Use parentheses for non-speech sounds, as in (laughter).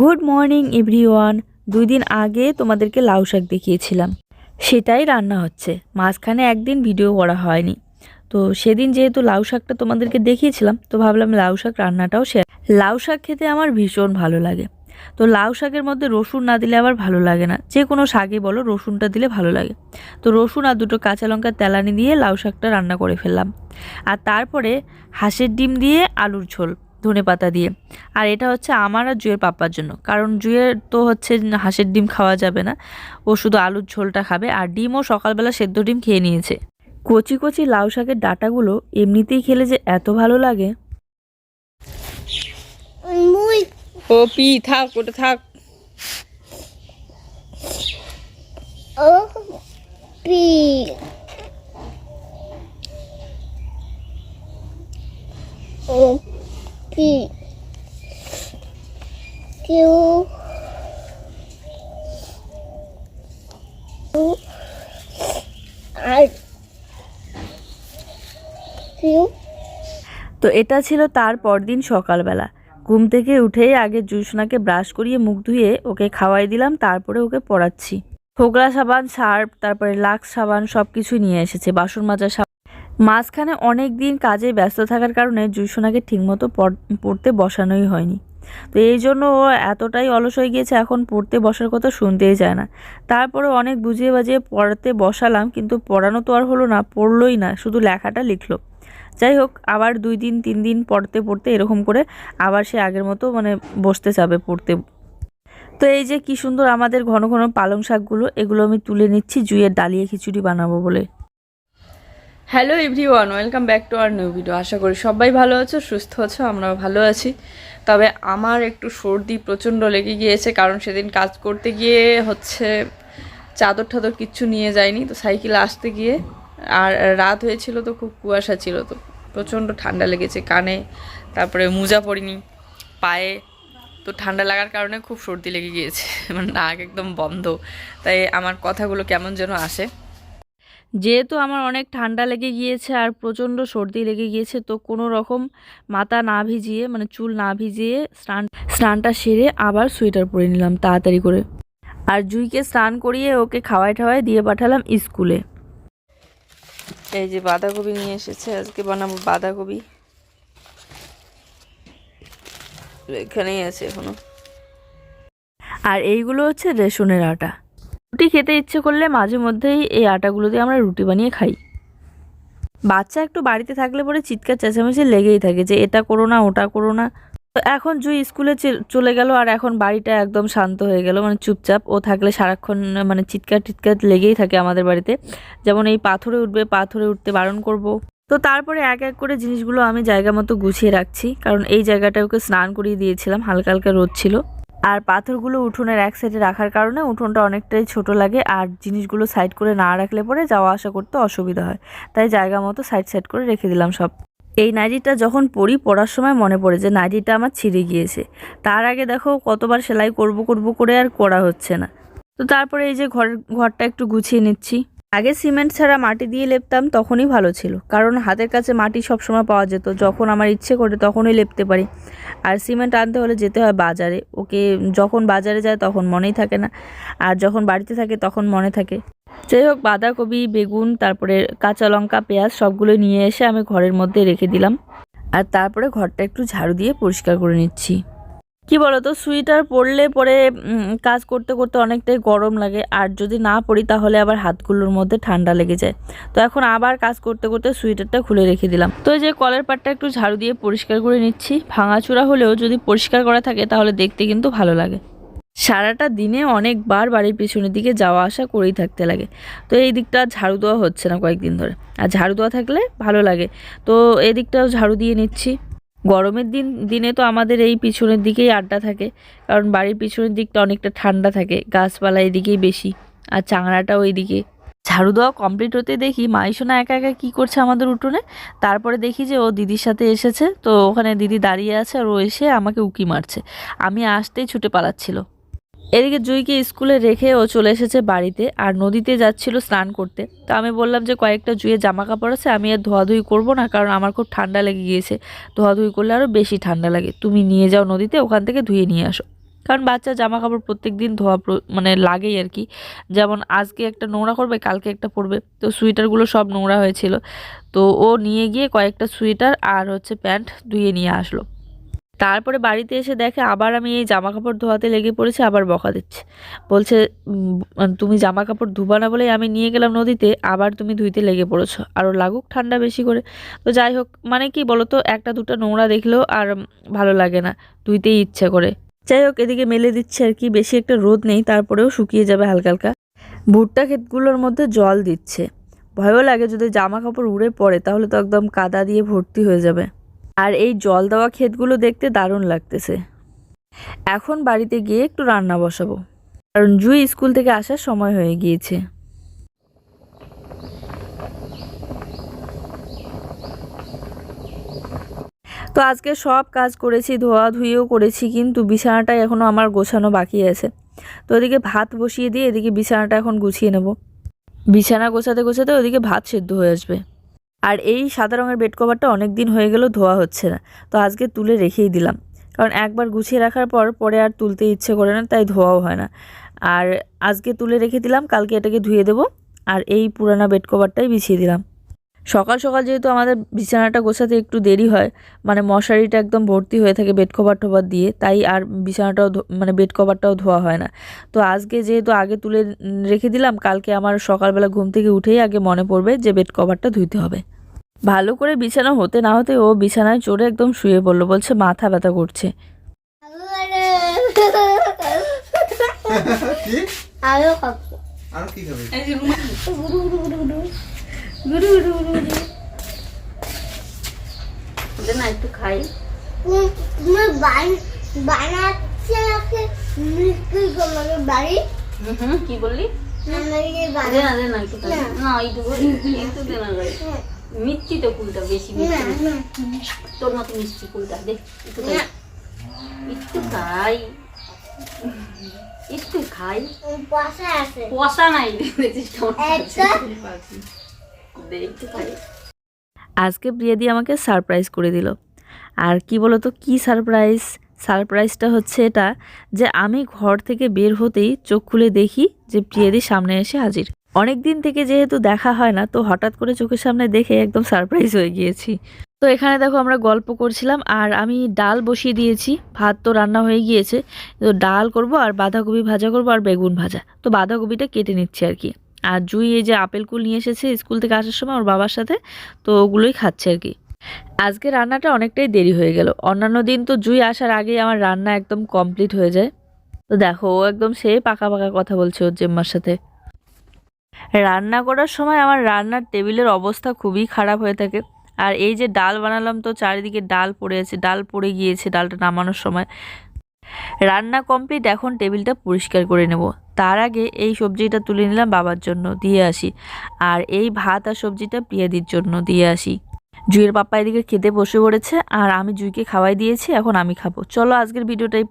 Good morning, everyone. দুই দিন আগে তোমাদেরকে লাউ শাক দেখিয়েছিলাম। সেটাই রান্না হচ্ছে। মাঝখানে একদিন ভিডিও করা হয়নি। তো সেদিন যেহেতু লাউ শাকটা তোমাদেরকে দেখিয়েছিলাম, তো ভাবলাম লাউ শাক রান্নাটাও শেয়ার লাউ শাক খেতে আমার ভীষণ ভালো লাগে। তো লাউ শাকের মধ্যে রসুন না দিলে আবার ভালো লাগে না। যে কোনো শাকই বলো, রসুনটা দিলে ভালো লাগে। তো রসুন আর দুটো কাঁচা লঙ্কার তেলানি দিয়ে লাউ শাকটা রান্না করে ফেললাম। আর তারপরে হাঁসের ডিম দিয়ে আলুর ঝোল। ধনে পাতা দিয়ে। আর এটা হচ্ছে আমার আর জুয়ের পাপ্পার জন্য। কারণ জুয়ের তো হচ্ছে হাঁসের ডিম খাওয়া যাবে না। ও শুধু আলুর ঝোলটা খাবে আর ডিমও সকালবেলা সেদ্ধ ডিম খেয়ে নিয়েছে। কচি কচি লাউ শাকের ডাটাগুলো এমনিতেই খেলে যে এত ভালো লাগে। ও পি থাক ওটা থাক O P O P Q? তো এটা ছিল তার পরদিন সকালবেলা। ঘুম থেকে উঠেই আগে জুসনাকে ব্রাশ করিয়ে মুখ ধুয়ে ওকে খাওয়াই দিলাম, তারপরে ওকে পড়াচ্ছি। ফোগলা সাবান, সার্ফ, তারপরে লাক্স সাবান সব কিছুই নিয়ে এসেছে, বাসন মাজা মাঝখানে অনেক দিন কাজে ব্যস্ত থাকার কারণে জুসনাকে ঠিকমতো পড়- পড়তে বসানোই হয়নি। তো এই জন্য ও এতটাই অলস হয়ে গিয়েছে, এখন পড়তে বসার কথা শুনতেই যায় না। তারপরে অনেক বুঝিয়ে বাজিয়ে পড়াতে বসালাম, কিন্তু পড়ানো তো আর হলো না, পড়লোই না, শুধু লেখাটা লিখলো। যাই হোক, আবার দুই দিন, তিন দিন পড়তে পড়তে এরকম করে আবার সে আগের মতো মানে বসতে যাবে পড়তে। তো এই যে কি সুন্দর আমাদের ঘন ঘন পালং শাকগুলো, এগুলো আমি তুলে নিচ্ছি, জুইয়ের ডালিয়ে খিচুড়ি বানাবো বলে। Hello everyone welcome back to our new video আশা করি সবাই ভালো আছো, সুস্থ আছো, আমরাও ভালো আছি। তবে আমার একটু সর্দি প্রচণ্ড লেগে গিয়েছে, কারণ সেদিন কাজ করতে গিয়ে হচ্ছে চাদর টাদর কিচ্ছু নিয়ে যায়নি তো সাইকেলে আসতে গিয়ে। আর রাত হয়েছিল তো, খুব কুয়াশা ছিল তো, প্রচণ্ড ঠান্ডা লেগেছে কানে, তারপরে মোজা পরিনি, পায়ে, তো ঠান্ডা লাগার কারণে খুব সর্দি লেগে গিয়েছে (laughs) মানে নাক একদম বন্ধ। তাই আমার কথাগুলো কেমন যেন আসে। যেহেতু আমার অনেক ঠান্ডা লেগে গিয়েছে আর প্রচণ্ড সর্দি লেগে গিয়েছে, তো কোনো রকম মাথা না ভিজিয়ে মানে চুল না ভিজিয়ে স্নান, স্নানটা সেরে আবার সোয়েটার পরে নিলাম তাড়াতাড়ি করে। আর জুইকে স্নান করিয়ে ওকে খাওয়াই ঠাওয়াই দিয়ে পাঠালাম স্কুলে। এই যে বাঁধাকপি নিয়ে এসেছে, আজকে বানাবো বাঁধাকপি। এখানেই আছে এখনও। আর এইগুলো হচ্ছে রেশনের আটা। রুটি খেতে ইচ্ছে করলে মাঝে মধ্যেই এই আটাগুলো দিয়ে আমরা রুটি বানিয়ে খাই। বাচ্চা একটু বাড়িতে থাকলে পরে চিৎকার চেঁচামেচি লেগেই থাকে যে, এটা করো না, ওটা করো না। তো এখন জুই স্কুলে চলে গেল আর এখন বাড়িটা একদম শান্ত হয়ে গেল। মানে চুপচাপ, ও থাকলে সারাক্ষণ মানে চিৎকার টিৎকার লেগেই থাকে আমাদের বাড়িতে। যেমন এই পাথরে উঠবে, পাথরে উঠতে বারণ করব। তো তারপরে এক এক করে জিনিসগুলো আমি জায়গা মতো গুছিয়ে রাখছি। কারণ এই জায়গাটা ওকে স্নান করিয়ে দিয়েছিলাম, হালকা হালকা রোদ ছিল। আর পাথরগুলো উঠোনের এক সাইডে রাখার কারণে উঠোনটা অনেকটাই ছোট লাগে, আর জিনিসগুলো সাইড করে না রাখলে পরে যাওয়া আসা করতে অসুবিধা হয়। তাই জায়গা মতো সাইড সাইড করে রেখে দিলাম সব। এই নাইটিটা যখন পরি, পরার সময় মনে পড়ে যে নাইটিটা আমার ছিঁড়ে গিয়েছে। তার আগে দেখো কতবার সেলাই করব করব করে আর করা হচ্ছে না। তো তারপরে এই যে ঘর ঘরটা একটু গুছিয়ে নিচ্ছি। আগে সিমেন্ট ছাড়া মাটি দিয়ে লেপতাম তখনই ভালো ছিল। কারণ হাতের কাছে মাটি সবসময় পাওয়া যেত। যখন আমার ইচ্ছে করে তখনই লেপতে পারি। আর সিমেন্ট আনতে হলে যেতে হয় বাজারে। ওকে যখন বাজারে যায় তখন মনেই থাকে না। আর যখন বাড়িতে থাকে তখন মনে থাকে। যাই হোক, বাঁধাকপি, বেগুন, তারপরে কাঁচা লঙ্কা, পেঁয়াজ সবগুলো নিয়ে এসে আমি ঘরের মধ্যে রেখে দিলাম। আর তারপরে ঘরটা একটু ঝাড়ু দিয়ে পরিষ্কার করে নিচ্ছি। কি বলতো সুইটার পরলে পরে কাজ করতে করতে অনেকটাই গরম লাগে। আর যদি না পরি, তাহলে আবার হাতগুলোর মধ্যে ঠান্ডা লেগে যায়। তো এখন আবার কাজ করতে করতে সুইটারটা খুলে রেখে দিলাম। তো এই যে কলের পাটটা একটু ঝাড়ু দিয়ে পরিষ্কার করে নিচ্ছি। ভাঙাচুরা হলেও যদি পরিষ্কার করা থাকে, তাহলে দেখতে কিন্তু ভালো লাগে। সারাটা দিনে অনেকবার বাড়ির পিছনের দিকে যাওয়া আসা করেই থাকতে লাগে। তো এই দিকটা ঝাড়ু দেওয়া হচ্ছে না কয়েকদিন ধরে। আর ঝাড়ু দেওয়া থাকলে ভালো লাগে। তো এই দিকটাও ঝাড়ু দিয়ে নিচ্ছি। গরমের দিন, দিনে তো আমাদের এই পিছনের দিকেই আড্ডা থাকে। কারণ বাড়ির পিছনের দিকটা অনেকটা ঠান্ডা থাকে, গাছপালা এদিকেই বেশি, আর চাংড়াটাও এদিকে। ঝাড়ু দেওয়া কমপ্লিট হতে দেখি মাইশোনা একা একা কী করছে আমাদের উঠোনে। তারপরে দেখি যে ও দিদির সাথে এসেছে, তো ওখানে দিদি দাঁড়িয়ে আছে আর ও এসে আমাকে উকি মারছে। আমি আসতেই ছুটে পালাচ্ছিল। এদিকে জুইকে স্কুলে রেখে ও চলে এসেছে বাড়িতে আর নদীতে যাচ্ছিল স্নান করতে। তো আমি বললাম যে কয়েকটা জুয়ে জামা কাপড় আছে, আমি আর ধোয়াধুয়ি করব না কারণ আমার খুব ঠান্ডা লেগে গিয়েছে। ধোয়াধুয়ি করলে আরও বেশি ঠান্ডা লাগে। তুমি নিয়ে যাও নদীতে, ওখান থেকে ধুয়ে নিয়ে আসো। কারণ বাচ্চা জামা কাপড় প্রত্যেক দিন ধোয়া মানে লাগেই আর কি। যেমন আজকে একটা নোংরা করবে, কালকে একটা পরবে। তো সোয়েটারগুলো সব নোংরা হয়েছিল। তো ও নিয়ে গিয়ে কয়েকটা সোয়েটার আর হচ্ছে প্যান্ট ধুয়ে নিয়ে আসলো। তারপরে বাড়িতে এসে দেখে আবার আমি এই জামা কাপড় ধোয়াতে লেগে পড়েছি, আবার বকা দিচ্ছে। বলছে তুমি জামা কাপড় ধুবা না বলেই আমি নিয়ে গেলাম নদীতে, আবার তুমি ধুইতে লেগে পড়েছো। আরও লাগুক ঠান্ডা বেশি করে। তো যাই হোক মানে কি বলো তো একটা দুটো নোংরা দেখলেও আর ভালো লাগে না, ধুইতেই ইচ্ছে করে। যাই হোক, এদিকে মেলে দিচ্ছে আর কি, বেশি একটা রোদ নেই, তারপরেও শুকিয়ে যাবে হালকা হালকা। ভুট্টা ক্ষেতগুলোর মধ্যে জল দিচ্ছে। ভয়ও লাগে যদি জামা কাপড় উড়ে পড়ে, তাহলে তো একদম কাদা দিয়ে ভর্তি হয়ে যাবে। আর এই জল দেওয়া ক্ষেতগুলো দেখতে দারুণ লাগতেছে। এখন বাড়িতে গিয়ে একটু রান্না বসাবো। কারণ জুই স্কুল থেকে আসার সময় হয়ে গিয়েছে। তো আজকে সব কাজ করেছি ধোয়া ধুয়েও করেছি, কিন্তু বিছানাটাই এখনও আমার গোছানো বাকি আছে। তো ওদিকে ভাত বসিয়ে দিয়ে এদিকে বিছানাটা এখন গুছিয়ে নেব। বিছানা গোছাতে গোছাতে ওদিকে ভাত সেদ্ধ হয়ে আসবে। আর এই সাদা রঙের বেড কভারটা অনেক দিন হয়ে গেল ধোয়া হচ্ছে না। তো আজকে তুলে রেখেই দিলাম। কারণ একবার গুছিয়ে রাখার পর পরে আর তুলতে ইচ্ছে করে না, তাই ধোয়াও হয় না। আর আজকে তুলে রেখে দিলাম, কালকে এটাকে ধুয়ে দেবো। আর এই পুরানা বেড কভারটাই বিছিয়ে দিলাম। সকাল সকাল যেহেতু আমাদের বিছানাটা গোছাতে একটু দেরি হয় মানে মশারিটা একদম ভর্তি হয়ে থাকে বেড কভার টভার দিয়ে, তাই আর বিছানাটাও মানে বেড কভারটাও ধোয়া হয় না। তো আজকে যেহেতু আগে তুলে রেখে দিলাম, কালকে আমার সকালবেলা ঘুম থেকে উঠেই আগে মনে পড়বে যে বেড কভারটা ধুইতে হবে। ভালো করে বিছানা হতে না হতে ও বিছানায় চড়ে একদম শুয়ে পড়ল বলছে মাথা ব্যথা করছে। কি? আরও খাব। আর কি খাবে? না একটু খাই। বাড়ি? কি বললি? না এইটুকু দে মিষ্টি তো কুলটা বেশি মিষ্টি তোর মতো মিষ্টি কুলটা দে একটু খাই। একটু খাই। একটু খাই। পয়সা নাই? দে একটু খাই। আজকে প্রিয়াদি আমাকে সারপ্রাইজ করে দিল। আর কি বলো তো কী সারপ্রাইজ? সারপ্রাইজটা হচ্ছে এটা যে আমি ঘর থেকে বের হতেই চোখ খুলে দেখি যে প্রিয়াদি সামনে এসে হাজির। অনেক দিন থেকে যেহেতু দেখা হয় না, তো হঠাৎ করে চোখের সামনে দেখে একদম সারপ্রাইজ হয়ে গিয়েছি। তো এখানে দেখো আমরা গল্প করছিলাম, আর আমি ডাল বসিয়ে দিয়েছি, ভাত তো রান্না হয়ে গিয়েছে। তো ডাল করব, আর বাঁধাকপি ভাজা করব, আর বেগুন ভাজা। তো বাঁধাকপিটা কেটে নিচ্ছি আর কি। আর জুই এই যে আপেল কুল নিয়ে এসেছে স্কুল থেকে আসার সময়, ওর বাবার সাথে, তো ওগুলোই খাচ্ছে আর কি। আজকে রান্নাটা অনেকটাই দেরি হয়ে গেল। অন্যান্য দিন তো জুই আসার আগেই আমার রান্না একদম কমপ্লিট হয়ে যায়। তো দেখো, ও একদম সে পাকা পাকা কথা বলছে ওর জেম্মার সাথে। রান্না করার সময় আমার রান্নার টেবিলের অবস্থা খুবই খারাপ হয়ে থাকে। আর এই যে ডাল বানালাম তো চারিদিকে ডাল পড়ে আছে ডাল পড়ে গিয়েছে ডালটা নামানোর সময়। রান্না কমপ্লিট, এখন টেবিলটা পরিষ্কার করে নেব। তার আগে এই সবজিটা তুলে নিলাম বাবার জন্য, দিয়ে আসি। আর এই ভাত আর সবজিটা প্রিয়াদির জন্য, দিয়ে আসি। জুইয়ের পাপ্পা এদিকে খেতে বসে পড়েছে, আর আমি জুইকে খাওয়াই দিয়েছি, এখন আমি খাব। চলো আজকের ভিডিওটা এই